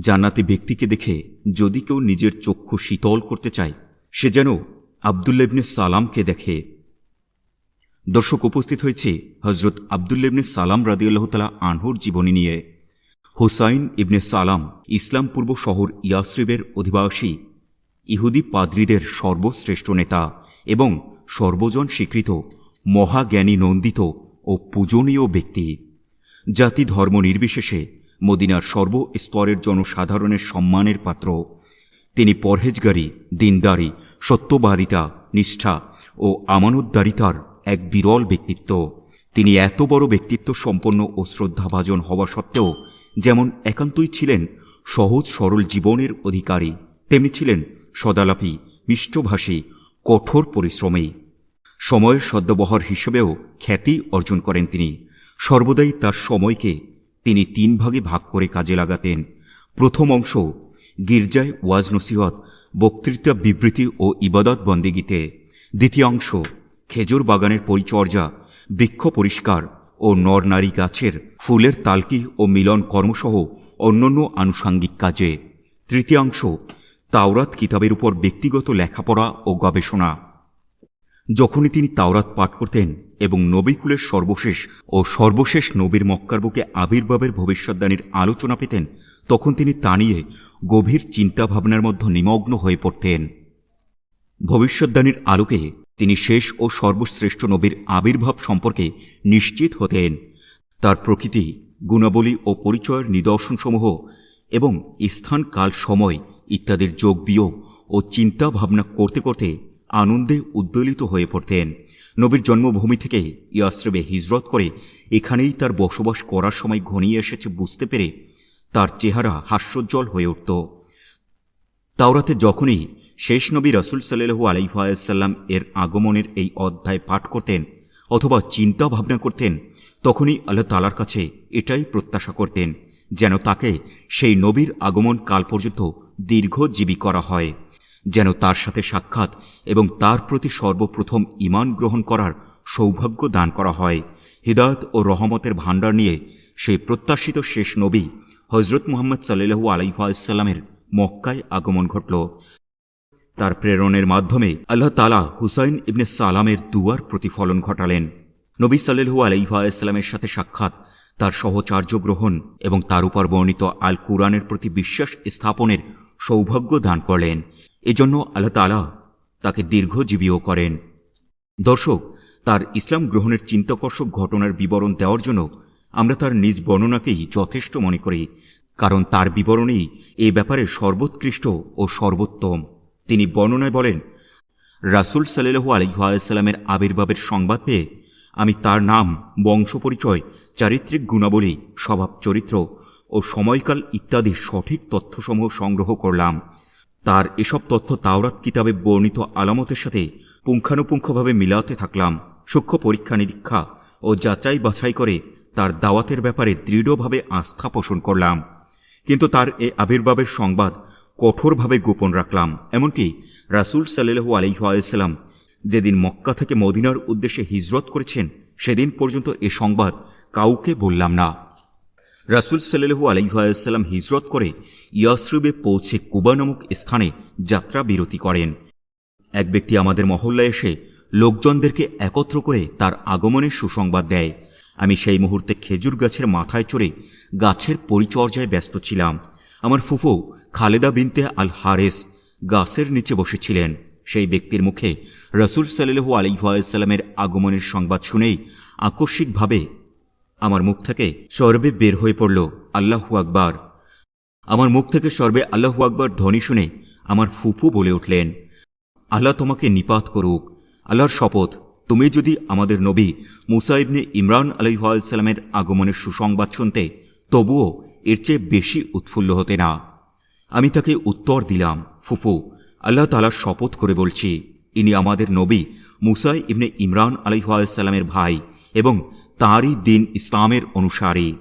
জান্নাতি ব্যক্তিকে দেখে যদি কেউ নিজের চক্ষু শীতল করতে চায়, সে যেন আবদুল্লেবনে সালামকে দেখে। দর্শক উপস্থিত হয়েছে হজরত আবদুল্লেবনে সালাম রাদিউল্লাহতালা আনহুর জীবনী নিয়ে। হুসাইন ইবনে সালাম ইসলাম পূর্ব শহর ইয়াসরিবের অধিবাসী, ইহুদি পাদ্রীদের সর্বশ্রেষ্ঠ নেতা এবং সর্বজন স্বীকৃত মহাজ্ঞানী নন্দিত ও পূজনীয় ব্যক্তি। জাতি ধর্ম নির্বিশেষে মদিনার সর্বস্তরের জনসাধারণের সম্মানের পাত্র। তিনি পরহেজগারী, দিনদারি, সত্যবাদিতা, নিষ্ঠা ও আমানতদারিতার এক বিরল ব্যক্তিত্ব। তিনি এত বড় ব্যক্তিত্ব সম্পন্ন ও শ্রদ্ধাভাজন হওয়া সত্ত্বেও যেমন একান্তই ছিলেন সহজ সরল জীবনের অধিকারী, তেমনি ছিলেন সদালাপী, মিষ্টভাষী, কঠোর পরিশ্রমী। সময়ের সদ্যবহার হিসেবেও খ্যাতি অর্জন করেন তিনি। সর্বদাই তার সময়কে তিনি তিন ভাগে ভাগ করে কাজে লাগাতেন। প্রথম অংশ, গির্জায় ওয়াজ নসিহত, বক্তৃতা, বিবৃতি ও ইবাদত বন্দেগীতে। দ্বিতীয় অংশ, খেজুর বাগানের পরিচর্যা, বৃক্ষ পরিষ্কার ও নর নারী গাছের ফুলের তালকি ও মিলন কর্মসহ অন্যান্য আনুষাঙ্গিক কাজে। তৃতীয়াংশ তাওরাত কিতাবের উপর ব্যক্তিগত লেখাপড়া ও গবেষণা। যখনই তিনি তাওরাত পাঠ করতেন এবং নবীকুলের সর্বশেষ ও সর্বশেষ নবীর মক্কার বুকে আবির্ভাবের ভবিষ্যৎদানীর আলোচনা পেতেন, তখন তিনি তা নিয়ে গভীর চিন্তাভাবনার মধ্যে নিমগ্ন হয়ে পড়তেন। ভবিষ্যৎদানীর আলোকে তিনি শেষ ও সর্বশ্রেষ্ঠ নবীর আবির্ভাব সম্পর্কে নিশ্চিত হতেন। তার প্রকৃতি, গুণাবলী ও পরিচয়ের নিদর্শনসমূহ এবং স্থান, কাল, সময় ইত্যাদির যোগ বিয়োগ ও চিন্তা ভাবনা করতে করতে আনন্দে উদ্দোলিত হয়ে পড়তেন। নবীর জন্মভূমি থেকে ইয়াসরেবে হিজরত করে এখানেই তার বসবাস করার সময় ঘনিয়ে এসেছে বুঝতে পেরে তার চেহারা হাস্যোজ্জ্বল হয়ে উঠত। তাওরাতে যখনই শেষ নবী রসুল সাল্লু আলাইসাল্লাম এর আগমনের এই অধ্যায় পাঠ করতেন অথবা চিন্তা ভাবনা করতেন, তখনই আল্লাহ তালার কাছে এটাই প্রত্যাশা করতেন, যেন তাকে সেই নবীর আগমন কাল পর্যন্ত দীর্ঘজীবী করা হয়। যেন তার সাথে সাক্ষাৎ এবং তার প্রতি সর্বপ্রথম ইমান গ্রহণ করার সৌভাগ্য দান করা হয়। হৃদায়ত ও রহমতের ভাণ্ডার নিয়ে সেই প্রত্যাশিত শেষ নবী হজরত মোহাম্মদ সাল্লু আলাইসাল্লামের মক্কায় আগমন ঘটল। তার প্রেরণের মাধ্যমে আল্লাহ তালা হুসাইন ইবনে সালামের দুয়ার প্রতিফলন ঘটালেন। নবী সাল্লু আলাইসাল্লামের সাথে সাক্ষাৎ, তার সহচার্য গ্রহণ এবং তার উপর বর্ণিত আল কুরআনের প্রতি বিশ্বাস স্থাপনের সৌভাগ্য দান করলেন। এজন্য আল্লাহ তালা তাকে দীর্ঘজীবীও করেন। দর্শক, তার ইসলাম গ্রহণের চিন্তাকর্ষক ঘটনার বিবরণ দেওয়ার জন্য আমরা তার নিজ বর্ণনাকেই যথেষ্ট মনে করি, কারণ তার বিবরণেই এ ব্যাপারে সর্বোৎকৃষ্ট ও সর্বোত্তম। তিনি বর্ণনায় বলেন, রাসুল সাল্লু আলহামের আবির্ভাবের সংবাদ পেয়ে আমি তার নাম বংশ পরিচয় চারিত্রিক গুণাবলী স্বভাব চরিত্র ও সময়কাল ইত্যাদি সঠিক তথ্যসমূহ সংগ্রহ করলাম। তার এসব তথ্য তাওরাত কিতাবে বর্ণিত আলামতের সাথে পুঙ্খানুপুঙ্খভাবে মিলাতে থাকলাম সূক্ষ্ম পরীক্ষা নিরীক্ষা ও যাচাই বাছাই করে তার দাওয়াতের ব্যাপারে দৃঢ়ভাবে আস্থা পোষণ করলাম। কিন্তু তার এ আবির্ভাবের সংবাদ কঠোরভাবে গোপন রাখলাম। এমনকি রাসুল সাল্লু আলহাম যেদিন মক্কা থেকে মদিনার উদ্দেশ্যে হিজরত করেছেন, সেদিন পর্যন্ত এ সংবাদ কাউকে বললাম না। রাসুল সাল্লু আলহাম হিজরত করে ইয়াসরুবে পৌঁছে কুবা নামক স্থানে যাত্রা বিরতি করেন। এক ব্যক্তি আমাদের মহল্লায় এসে লোকজনদেরকে একত্র করে তার আগমনের সুসংবাদ দেয়। আমি সেই মুহূর্তে খেজুর গাছের মাথায় চড়ে গাছের পরিচর্যায় ব্যস্ত ছিলাম। আমার ফুফু খালেদা বিনতে আল হারেস গাছের নিচে বসেছিলেন। সেই ব্যক্তির মুখে রসুল সাল্লু আলিহাসাল্লামের আগমনের সংবাদ শুনেই আকস্মিকভাবে আমার মুখ থেকে সর্বে বের হয়ে পড়ল আল্লাহু আকবার। আমার মুখ থেকে সর্বে আল্লাহু আকবার ধ্বনি শুনে আমার ফুফু বলে উঠলেন, আল্লাহ তোমাকে নিপাত করুক। আল্লাহর শপথ, তুমি যদি আমাদের নবী মুসাইবনে ইমরান আলহাসাল্লামের আগমনের সুসংবাদ শুনতে, তবুও এর চেয়ে বেশি উৎফুল্ল হতে না। আমি তাকে উত্তর দিলাম, ফুফু, আল্লাহ তালার শপথ করে বলছি, ইনি আমাদের নবী মুসাই ইবনে ইমরান আলহাসাল্লামের ভাই এবং তাঁরই দিন ইসলামের অনুসারী।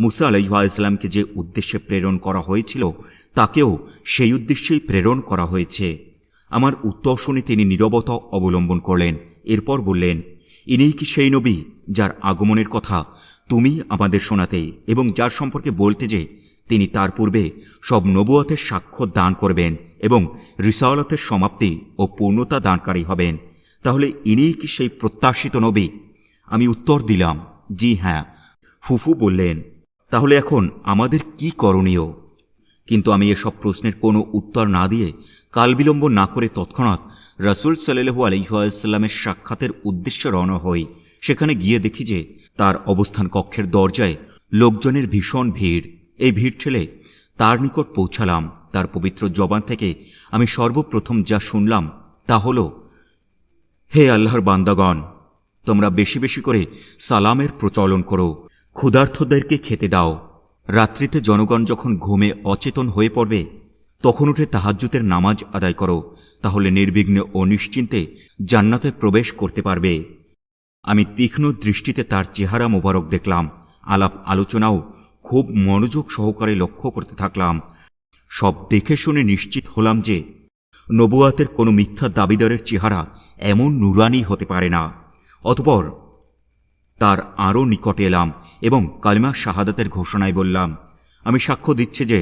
মুসা আলহাইসলামকে যে উদ্দেশ্যে প্রেরণ করা হয়েছিল, তাকেও সেই উদ্দেশ্যেই প্রেরণ করা হয়েছে। আমার উত্তর শুনে তিনি নিরবতা অবলম্বন করলেন। এরপর বললেন, ইনিই কি সেই নবী যার আগমনের কথা তুমি আমাদের শোনাতে এবং যার সম্পর্কে বলতে যে তিনি তার পূর্বে সব নবুয়াতের সাক্ষ্য দান করবেন এবং রিসাওলাতের সমাপ্তি ও পূর্ণতা দানকারী হবেন, তাহলে ইনিই কি সেই প্রত্যাশিত নবী আমি উত্তর দিলাম, জি হ্যাঁ। ফুফু বললেন, তাহলে এখন আমাদের কি করণীয়? কিন্তু আমি এসব প্রশ্নের কোনো উত্তর না দিয়ে কালবিলম্ব না করে তৎক্ষণাৎ রাসুল সাল্লু আলহিহাসাল্লামের সাক্ষাতের উদ্দেশ্য রওনা হই। সেখানে গিয়ে দেখি যে তার অবস্থান কক্ষের দরজায় লোকজনের ভীষণ ভিড়। এই ভিড় ঠেলে তার নিকট পৌঁছালাম। তার পবিত্র জবান থেকে আমি সর্বপ্রথম যা শুনলাম তা হল, হে আল্লাহর বান্দাগণ তোমরা বেশি বেশি করে সালামের প্রচলন করো। ক্ষুধার্থদেরকে খেতে দাও। রাত্রিতে জনগণ যখন ঘুমে অচেতন হয়ে পড়বে, তখন উঠে তাহাজ্জুতের নামাজ আদায় করো, তাহলে নির্বিঘ্নে ও নিশ্চিন্তে জান্নাতে প্রবেশ করতে পারবে। আমি তীক্ষ্ণ দৃষ্টিতে তার চেহারা মোবারক দেখলাম, আলাপ আলোচনাও খুব মনোযোগ সহকারে লক্ষ্য করতে থাকলাম। সব দেখে শুনে নিশ্চিত হলাম যে, নবুয়াতের কোনো মিথ্যা দাবিদারের চেহারা এমন নুরানি হতে পারে না। অতপর তার আরও নিকটে এলাম এবং কালিমা শাহাদাতের ঘোষণায় বললাম, আমি সাক্ষ্য দিচ্ছি যে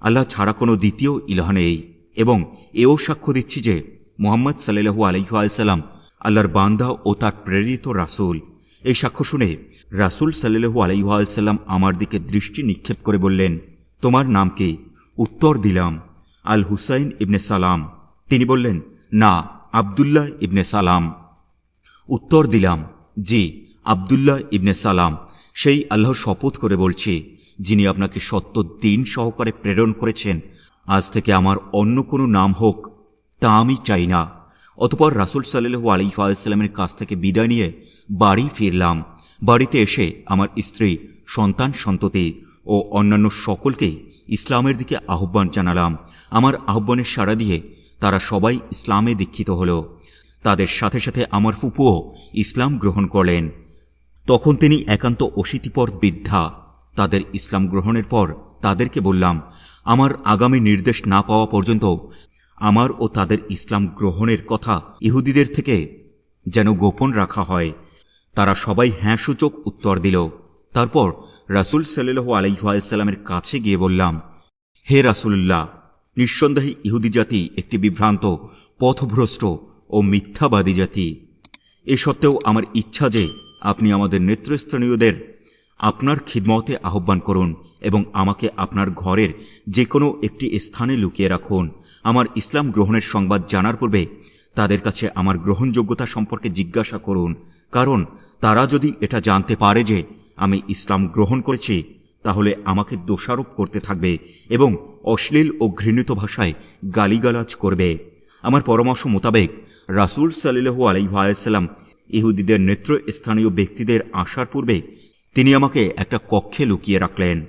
আল্লাহ ছাড়া কোনো দ্বিতীয় ইলাহ নেই এবং এও সাক্ষ্য দিচ্ছি যে মোহাম্মদ সাল্লু আলহাসাল্লাম আল্লাহর বান্দা ও তার প্রেরিত রাসুল। এই সাক্ষ্য শুনে রাসুল সাল্লু আলাইসাল্লাম আমার দিকে দৃষ্টি নিক্ষেপ করে বললেন, তোমার নাম কি? উত্তর দিলাম আল হুসাইন ইবনে সালাম। তিনি বললেন, না, আবদুল্লাহ ইবনে সালাম। উত্তর দিলাম, জি, আবদুল্লাহ ইবনে সালাম, সেই আল্লাহ শপথ করে বলছি, যিনি আপনাকে সত্য দিন সহকারে প্রেরণ করেছেন, আজ থেকে আমার অন্য কোনো নাম হোক, তা আমি চাই না। অতপর রাসুল সাল্লু আলিফাল্লামের কাছ থেকে বিদায় নিয়ে বাড়ি ফিরলাম। বাড়িতে এসে আমার স্ত্রী, সন্তান সন্ততি ও অন্যান্য সকলকেই ইসলামের দিকে আহ্বান জানালাম। আমার আহ্বানের সাড়া দিয়ে তারা সবাই ইসলামে দীক্ষিত হল। তাদের সাথে সাথে আমার ফুপুও ইসলাম গ্রহণ করলেন। তখন তিনি একান্ত অশীতিপর বৃদ্ধা। তাদের ইসলাম গ্রহণের পর তাদেরকে বললাম, আমার আগামী নির্দেশ না পাওয়া পর্যন্ত আমার ও তাদের ইসলাম গ্রহণের কথা ইহুদিদের থেকে যেন গোপন রাখা হয়। তারা সবাই হ্যাঁ সূচক উত্তর দিল। তারপর রাসুল সাল্লু আলাইসাল্লামের কাছে গিয়ে বললাম, হে রাসুল্লাহ নিঃসন্দেহে ইহুদি জাতি একটি বিভ্রান্ত, পথভ্রষ্ট ও মিথ্যাবাদী জাতি। এ সত্ত্বেও আমার ইচ্ছা যে আপনি আমাদের নেতৃস্থানীয়দের আপনার খিদমতে আহ্বান করুন এবং আমাকে আপনার ঘরের যে কোনো একটি স্থানে লুকিয়ে রাখুন। আমার ইসলাম গ্রহণের সংবাদ জানার পূর্বে তাদের কাছে আমার গ্রহণযোগ্যতা সম্পর্কে জিজ্ঞাসা করুন। কারণ তারা যদি এটা জানতে পারে যে আমি ইসলাম গ্রহণ করেছি, তাহলে আমাকে দোষারোপ করতে থাকবে এবং অশ্লীল ও ঘৃণিত ভাষায় গালিগালাজ করবে। আমার পরামর্শ মোতাবেক রাসুল সাল্লু আলাইসাল্লাম ইহুদিদের নেতৃস্থানীয় ব্যক্তিদের আসার পূর্বে তিনি আমাকে একটা কক্ষে লুকিয়ে রাখলেন।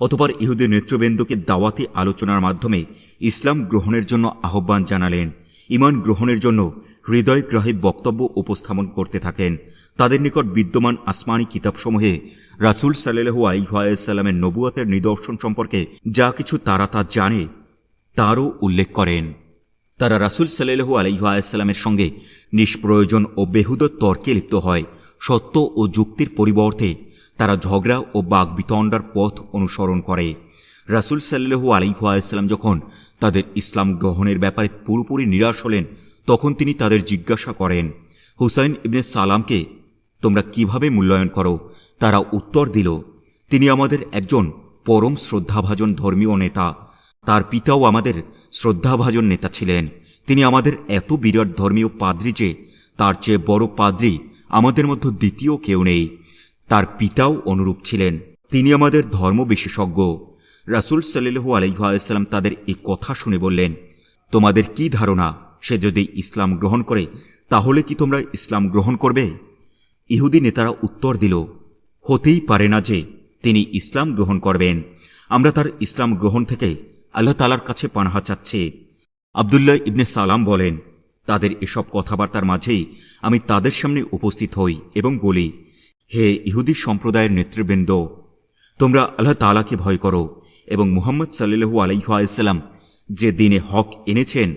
অতপর ইহুদি নেতৃবৃন্দকে দাওয়াতি আলোচনার মাধ্যমে ইসলাম গ্রহণের জন্য আহ্বান জানালেন ইমান গ্রহণের জন্য হৃদয়গ্রাহী বক্তব্য উপস্থাপন করতে থাকেন। তাদের নিকট বিদ্যমান আসমানি কিতাবসমূহে রাসুল সাল্লু আলিহাসাল্লামের নবুয়াতের নিদর্শন সম্পর্কে যা কিছু তারা তা জানে, তারও উল্লেখ করেন। তারা রাসুল সাল্লু আলিহাসাল্লামের সঙ্গে নিষ্প্রয়োজন ও বেহুদ তর্কে লিপ্ত হয়। সত্য ও যুক্তির পরিবর্তে তারা ঝগড়া ও বাঘ বিতণ্ডার পথ অনুসরণ করে। রাসুল সাল্লু আলিহাসাল্লাম যখন তাদের ইসলাম গ্রহণের ব্যাপারে পুরোপুরি নিরাশ হলেন, তখন তিনি তাদের জিজ্ঞাসা করেন, হুসাইন ইবনে সালামকে তোমরা কীভাবে মূল্যায়ন করো? তারা উত্তর দিল, তিনি আমাদের একজন পরম শ্রদ্ধাভাজন ধর্মীয় নেতা। তার পিতাও আমাদের শ্রদ্ধাভাজন নেতা ছিলেন। তিনি আমাদের এত বিরাট ধর্মীয় পাদ্রি যে, তার চেয়ে বড় পাদ্রি আমাদের মধ্যে দ্বিতীয় কেউ নেই। তার পিতাও অনুরূপ ছিলেন। তিনি আমাদের ধর্ম বিশেষজ্ঞ। রাসুল সাল্লু আলহাম তাদের এই কথা শুনে বললেন, তোমাদের কি ধারণা? সে যদি ইসলাম গ্রহণ করে, তাহলে কি তোমরা ইসলাম গ্রহণ করবে? ইহুদি নেতারা উত্তর দিল, হতেই পারে না যে তিনি ইসলাম গ্রহণ করবেন। আমরা তার ইসলাম গ্রহণ থেকে আল্লাহ তালার কাছে পানাহা চাচ্ছে। আবদুল্লাহ ইবনে সালাম বলেন, তাদের এসব কথাবার্তার মাঝেই আমি তাদের সামনে উপস্থিত হই এবং বলি, হে ইহুদি সম্প্রদায়ের নেতৃবৃন্দ, তোমরা আল্লাহ তালাকে ভয় করো এবং মুহাম্মদ সাল্লু আলাইসাল্লাম যে দিনে হক এনেছেন,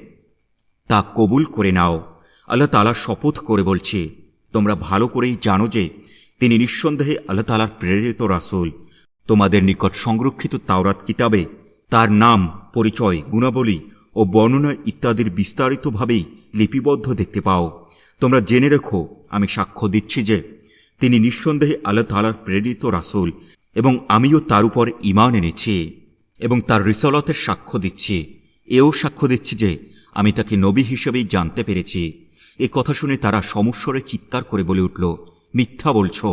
তা কবুল করে নাও। আল্লাহ তালার শপথ করে বলছে, তোমরা ভালো করেই জানো যে তিনি নিঃসন্দেহে আল্লাহ তালার প্রেরিত রাসুল। তোমাদের নিকট সংরক্ষিত তাওরাত কিতাবে তার নাম, পরিচয়, গুণাবলী ও বর্ণনা ইত্যাদির বিস্তারিতভাবেই লিপিবদ্ধ দেখতে পাও। তোমরা জেনে রেখো, আমি সাক্ষ্য দিচ্ছি যে তিনি নিঃসন্দেহে আল্লাহ তালার প্রেরিত রাসুল এবং আমিও তার উপর ইমান এনেছি এবং তার রিসলতের সাক্ষ্য দিচ্ছি। এও সাক্ষ্য দিচ্ছি যে আমি তাকে নবী হিসেবেই জানতে পেরেছি। এ কথা শুনে তারা সমস্বরে চিৎকার করে বলে উঠল, মিথ্যা বলছ।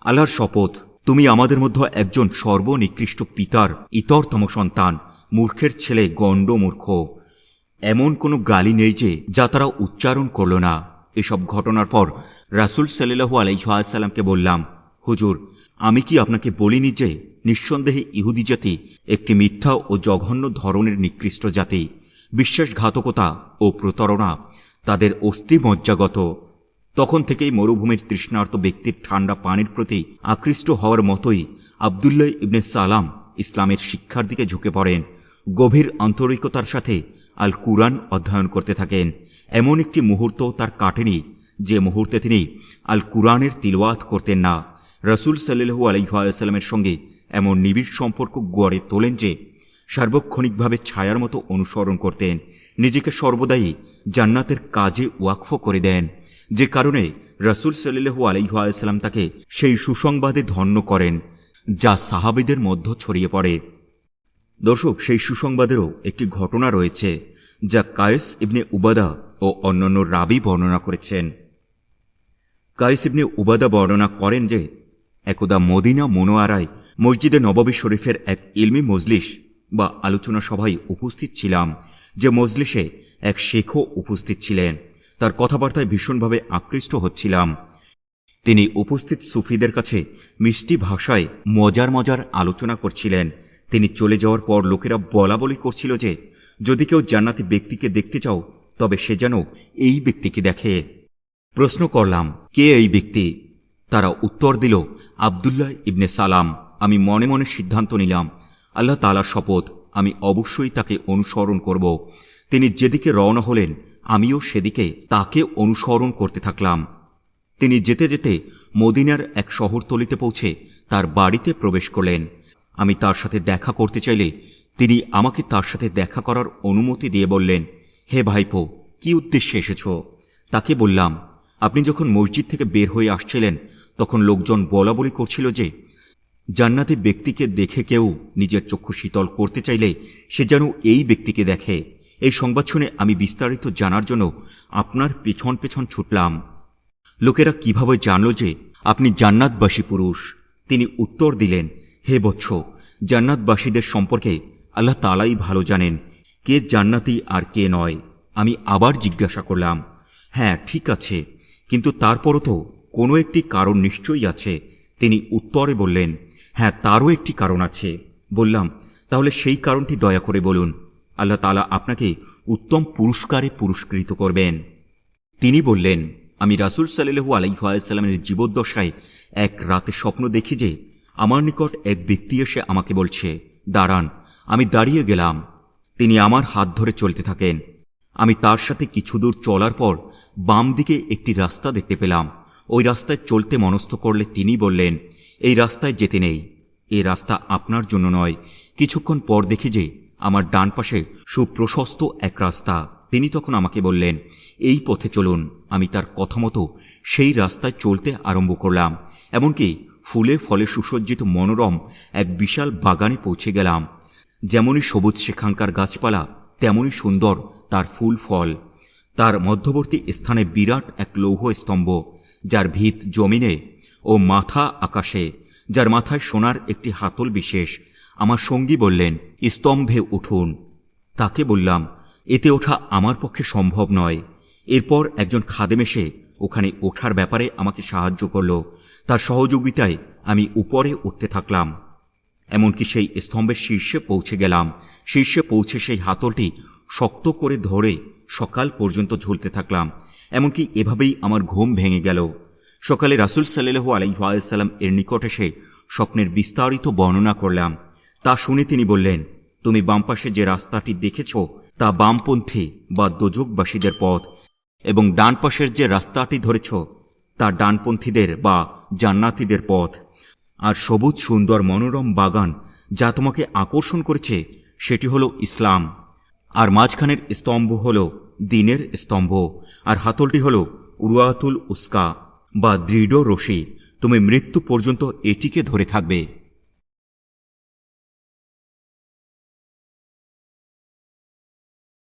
আল্লাহর শপথ তুমি আমাদের মধ্যে একজন সর্বনিকৃষ্ট পিতার ইতরতম সন্তান, মূর্খের ছেলে গণ্ড মূর্খ এমন কোনো গালি নেই যে, যা তারা উচ্চারণ করল না। এসব ঘটনার পর রাসুল সাল্লাহু আলাইসাল্লামকে বললাম, হুজুর, আমি কি আপনাকে বলিনি যে, নিঃসন্দেহে ইহুদি জাতি একটি মিথ্যা ও জঘন্য ধরনের নিকৃষ্ট জাতি? বিশ্বাসঘাতকতা ও প্রতারণা তাদের অস্থি মজ্জাগত তখন থেকেই মরুভূমির তৃষ্ণার্ত ব্যক্তির ঠান্ডা পানির প্রতি আকৃষ্ট হওয়ার মতোই আবদুল্লাহ ইবনে সালাম ইসলামের শিক্ষার দিকে ঝুঁকে পড়েন। গভীর আন্তরিকতার সাথে আল কুরআন অধ্যয়ন করতে থাকেন। এমন একটি মুহূর্ত তার কাটেনি, যে মুহূর্তে তিনি আল কুরআনের তিলওয়াত করতেন না। রসুল সাল্লু আলহামের সঙ্গে এমন নিবিড় সম্পর্ক গড়ে তোলেন যে, সার্বক্ষণিকভাবে ছায়ার মতো অনুসরণ করতেন। নিজেকে সর্বদাই জান্নাতের কাজে ওয়াকফ করে দেন। যে কারণে রসুল সাল্লু আলহাম তাকে সেই সুসংবাদে ধন্য করেন, যা সাহাবিদের মধ্য ছড়িয়ে পড়ে। দর্শক, সেই সুসংবাদেরও একটি ঘটনা রয়েছে, যা কায়েস ইবনে উবাদা ও অন্যান্য রাবি বর্ণনা করেছেন। কায়েস ইবনে উবাদা বর্ণনা করেন যে, একদা মদিনা মনোয়ারায় মসজিদে নবাবী শরীফের এক ইলমি মজলিস বা আলোচনা সভায় উপস্থিত ছিলাম, যে মজলিসে এক শেখও উপস্থিত ছিলেন। তার কথাবার্তায় ভীষণভাবে আকৃষ্ট হচ্ছিলাম। তিনি উপস্থিত সুফিদের কাছে মিষ্টি ভাষায় মজার মজার আলোচনা করছিলেন। তিনি চলে যাওয়ার পর লোকেরা বলা বলি করছিল যে, যদি কেউ জান্নাতি ব্যক্তিকে দেখতে চাও, তবে সে যেন এই ব্যক্তিকে দেখে। প্রশ্ন করলাম, কে এই ব্যক্তি? তারা উত্তর দিল, আবদুল্লাহ ইবনে সালাম। আমি মনে মনে সিদ্ধান্ত নিলাম, আল্লাহ তালার শপথ, আমি অবশ্যই তাকে অনুসরণ করব। তিনি যেদিকে রওনা হলেন আমিও সেদিকে তাকে অনুসরণ করতে থাকলাম। তিনি যেতে যেতে মদিনার এক শহরতলিতে পৌঁছে তার বাড়িতে প্রবেশ করলেন। আমি তার সাথে দেখা করতে চাইলে তিনি আমাকে তার সাথে দেখা করার অনুমতি দিয়ে বললেন, হে ভাইপো, কি উদ্দেশ্যে এসেছ? তাকে বললাম, আপনি যখন মসজিদ থেকে বের হয়ে আসছিলেন, তখন লোকজন বলা বলি করছিল যে, জান্নাতি ব্যক্তিকে দেখে কেউ নিজের চক্ষু শীতল করতে চাইলে সে যেন এই ব্যক্তিকে দেখে। এই সংবাদ শুনে আমি বিস্তারিত জানার জন্য আপনার পেছন পেছন ছুটলাম। লোকেরা কীভাবে জানল যে আপনি জান্নাতবাসী পুরুষ? তিনি উত্তর দিলেন, হে বৎস, জান্নাতবাসীদের সম্পর্কে আল্লাহ তালাই ভালো জানেন, কে জান্নাতি আর কে নয়। আমি আবার জিজ্ঞাসা করলাম হ্যাঁ ঠিক আছে, কিন্তু তারপরও তো কোনো একটি কারণ নিশ্চয়ই আছে। তিনি উত্তরে বললেন হ্যাঁ তারও একটি কারণ আছে। বললাম, তাহলে সেই কারণটি দয়া করে বলুন। আল্লাহ তালা আপনাকে উত্তম পুরস্কারে পুরস্কৃত করবেন। তিনি বললেন, আমি রাসুল সাল্লু আলাইসাল্লামের জীবদ্দশায় এক রাতে স্বপ্ন দেখি যে আমার নিকট এক ব্যক্তি এসে আমাকে বলছে, দাঁড়ান, আমি দাঁড়িয়ে গেলাম। তিনি আমার হাত ধরে চলতে থাকেন। আমি তার সাথে কিছু দূর চলার পর বাম দিকে একটি রাস্তা দেখতে পেলাম। ওই রাস্তায় চলতে মনস্থ করলে তিনি বললেন, এই রাস্তায় যেতে নেই। এই রাস্তা আপনার জন্য নয়। কিছুক্ষণ পর দেখি যে আমার ডান পাশে সুপ্রশস্ত এক রাস্তা। তিনি তখন আমাকে বললেন, এই পথে চলুন, আমি তার কথা মতো সেই রাস্তায় চলতে আরম্ভ করলাম। এমনকি ফুলে ফলে সুসজ্জিত মনোরম এক বিশাল বাগানে পৌঁছে গেলাম। যেমনই সবুজ সেখানকার গাছপালা, তেমনই সুন্দর তার ফুল ফল। তার মধ্যবর্তী স্থানে বিরাট এক লৌহ স্তম্ভ, যার ভিত জমিনে ও মাথা আকাশে, যার মাথায় সোনার একটি হাতল বিশেষ। আমার সঙ্গী বললেন, স্তম্ভে উঠুন। তাকে বললাম, এতে ওঠা আমার পক্ষে সম্ভব নয়। এরপর একজন খাদেম এসে ওখানে ওঠার ব্যাপারে আমাকে সাহায্য করল। তার সহযোগিতায় আমি উপরে উঠতে থাকলাম। এমনকি সেই স্তম্ভের শীর্ষে পৌঁছে গেলাম। শীর্ষে পৌঁছে সেই হাতলটি শক্ত করে ধরে সকাল পর্যন্ত ঝুলতে থাকলাম। এমনকি এভাবেই আমার ঘুম ভেঙে গেল। সকালে রাসুল সাল্লু আলাইসাল্লাম এর নিকট এসে স্বপ্নের বিস্তারিত বর্ণনা করলাম। তা শুনে তিনি বললেন, তুমি বাম পাশে যে রাস্তাটি দেখেছ, তা বামপন্থী বা দোজকবাসীদের পথ, এবং ডান পাশের যে রাস্তাটি ধরেছ, তা ডানপন্থীদের বা জান্নাতীদের পথ। আর সবুজ, সুন্দর, মনোরম বাগান যা তোমাকে আকর্ষণ করেছে, সেটি হলো ইসলাম। আর মাঝখানের স্তম্ভ হল দিনের স্তম্ভ, আর হাতলটি হল উরুয়াতুল উস্কা বা দৃঢ় রশি তুমি মৃত্যু পর্যন্ত এটিকে ধরে থাকবে।